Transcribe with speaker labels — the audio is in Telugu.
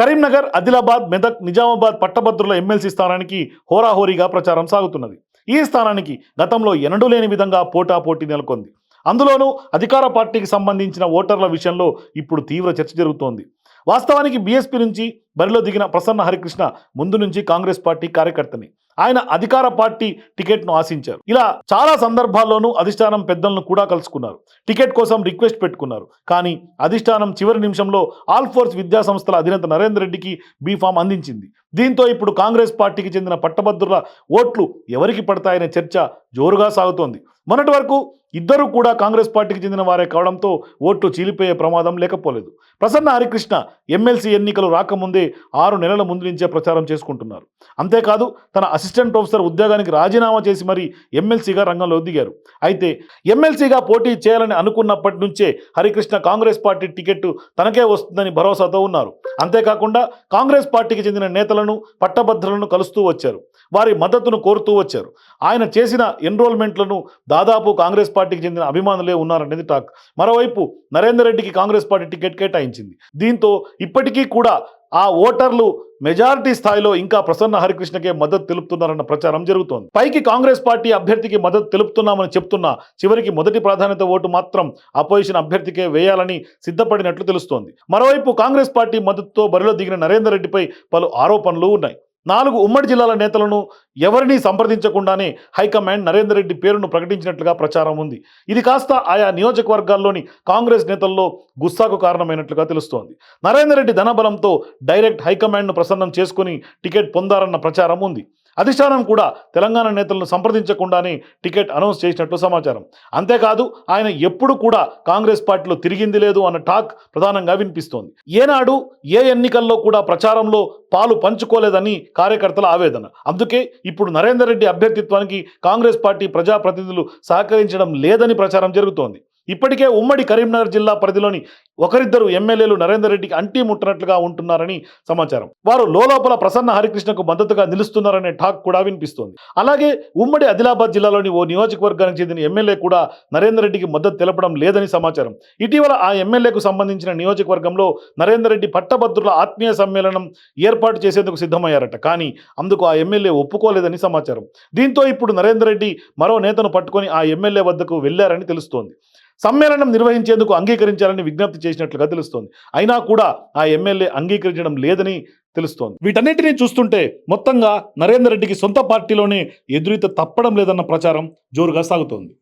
Speaker 1: కరీంనగర్ ఆదిలాబాద్ మెదక్ నిజామాబాద్ పట్టభద్రుల ఎమ్మెల్సీ స్థానానికి హోరాహోరీగా ప్రచారం సాగుతున్నది. ఈ స్థానానికి గతంలో ఎనడూ లేని విధంగా పోటాపోటీ నెలకొంది. అందులోనూ అధికార పార్టీకి సంబంధించిన ఓటర్ల విషయంలో ఇప్పుడు తీవ్ర చర్చ జరుగుతోంది. వాస్తవానికి బీఎస్పీ నుంచి బరిలో దిగిన ప్రసన్న హరికృష్ణ ముందు నుంచి కాంగ్రెస్ పార్టీ కార్యకర్తని. ఆయన అధికార పార్టీ టికెట్ను ఆశించారు. ఇలా చాలా సందర్భాల్లోనూ అధిష్టానం పెద్దలను కూడా కలుసుకున్నారు. టికెట్ కోసం రిక్వెస్ట్ పెట్టుకున్నారు. కానీ అధిష్టానం చివరి నిమిషంలో ఆల్ ఫోర్స్ విద్యా సంస్థల అధినేత నరేందర్ రెడ్డికి బీఫామ్ అందించింది. దీంతో ఇప్పుడు కాంగ్రెస్ పార్టీకి చెందిన పట్టభద్రుల ఓట్లు ఎవరికి పడతాయనే చర్చ జోరుగా సాగుతోంది. మొన్నటి వరకు ఇద్దరు కూడా కాంగ్రెస్ పార్టీకి చెందిన వారే కావడంతో ఓట్లు చీలిపోయే ప్రమాదం లేకపోలేదు. ప్రసన్న హరికృష్ణ ఎమ్మెల్సీ ఎన్నికలు రాకముందే ఆరు నెలల ముందు నుంచే ప్రచారం చేసుకుంటున్నారు. అంతేకాదు తన అసిస్టెంట్ ప్రొఫెసర్ ఉద్యోగానికి రాజీనామా చేసి మరీ ఎమ్మెల్సీగా రంగంలో దిగారు. అయితే ఎమ్మెల్సీగా పోటీ చేయాలని అనుకున్నప్పటి నుంచే హరికృష్ణ కాంగ్రెస్ పార్టీ టికెట్ తనకే వస్తుందని భరోసాతో ఉన్నారు. అంతేకాకుండా కాంగ్రెస్ పార్టీకి చెందిన నేతలను పట్టభద్రులను కలుస్తూ వచ్చారు. వారి మద్దతును కోరుతూ వచ్చారు. ఆయన చేసిన ఎన్రోల్మెంట్లను దాదాపు కాంగ్రెస్ పార్టీకి చెందిన అభిమానులే ఉన్నారనేది టాక్. మరోవైపు నరేందర్ రెడ్డికి కాంగ్రెస్ పార్టీ టికెట్ కేటాయించింది. దీంతో ఇప్పటికీ కూడా ఆ ఓటర్లు మెజారిటీ స్థాయిలో ఇంకా ప్రసన్న హరికృష్ణకే మద్దతు తెలుపుతున్నారన్న ప్రచారం జరుగుతోంది. పైకి కాంగ్రెస్ పార్టీ అభ్యర్థికి మద్దతు తెలుపుతున్నామని చెప్తున్నా చివరికి మొదటి ప్రాధాన్యత ఓటు మాత్రం అపోజిషన్ అభ్యర్థికే వేయాలని సిద్ధపడినట్లు తెలుస్తోంది. మరోవైపు కాంగ్రెస్ పార్టీ మద్దతుతో బరిలో దిగిన నరేందర్ రెడ్డిపై పలు ఆరోపణలు ఉన్నాయి. నాలుగు ఉమ్మడి జిల్లాల నేతలను ఎవరినీ సంప్రదించకుండానే హైకమాండ్ నరేందర్ రెడ్డి పేరును ప్రకటించినట్లుగా ప్రచారం ఉంది. ఇది కాస్త ఆయా నియోజకవర్గాల్లోని కాంగ్రెస్ నేతల్లో గుస్సాకు కారణమైనట్లుగా తెలుస్తోంది. నరేందర్ రెడ్డి ధనబలంతో డైరెక్ట్ హైకమాండ్ను ప్రసన్నం చేసుకుని టికెట్ పొందారన్న ప్రచారం ఉంది. అధిష్టానం కూడా తెలంగాణ నేతలను సంప్రదించకుండానే టికెట్ అనౌన్స్ చేసినట్లు సమాచారం. అంతేకాదు ఆయన ఎప్పుడు కూడా కాంగ్రెస్ పార్టీలో తిరిగింది లేదు అన్న టాక్ ప్రధానంగా వినిపిస్తోంది. ఏనాడు ఏ ఎన్నికల్లో కూడా ప్రచారంలో పాలు పంచుకోలేదని కార్యకర్తల ఆవేదన. అందుకే ఇప్పుడు నరేందర్ రెడ్డి అభ్యర్థిత్వానికి కాంగ్రెస్ పార్టీ ప్రజాప్రతినిధులు సహకరించడం లేదని ప్రచారం జరుగుతోంది. ఇప్పటికే ఉమ్మడి కరీంనగర్ జిల్లా పరిధిలోని ఒకరిద్దరు ఎమ్మెల్యేలు నరేందర్ రెడ్డికి అంటీ ముట్టనట్లుగా ఉంటున్నారని సమాచారం. వారు లోలోపల ప్రసన్న హరికృష్ణకు మద్దతుగా నిలుస్తున్నారనే టాక్ కూడా వినిపిస్తోంది. అలాగే ఉమ్మడి ఆదిలాబాద్ జిల్లాలోని ఓ నియోజకవర్గానికి చెందిన ఎమ్మెల్యే కూడా నరేందర్ రెడ్డికి మద్దతు తెలపడం లేదని సమాచారం. ఇటీవల ఆ ఎమ్మెల్యేకు సంబంధించిన నియోజకవర్గంలో నరేందర్ రెడ్డి పట్టభద్రుల ఆత్మీయ సమ్మేళనం ఏర్పాటు చేసేందుకు సిద్ధమయ్యారట. కానీ అందుకు ఆ ఎమ్మెల్యే ఒప్పుకోలేదని సమాచారం. దీంతో ఇప్పుడు నరేందర్ రెడ్డి మరో నేతను పట్టుకొని ఆ ఎమ్మెల్యే వద్దకు వెళ్ళారని తెలుస్తోంది. సమ్మేళనం నిర్వహించేందుకు అంగీకరించాలని విజ్ఞప్తి చేసినట్లుగా తెలుస్తోంది అయినా కూడా ఆ ఎమ్మెల్యే అంగీకరించడం లేదని తెలుస్తోంది. వీటన్నిటినీ చూస్తుంటే మొత్తంగా నరేందర్ రెడ్డికి సొంత పార్టీలోనే ఎదురీత తప్పడం లేదన్న ప్రచారం జోరుగా సాగుతోంది.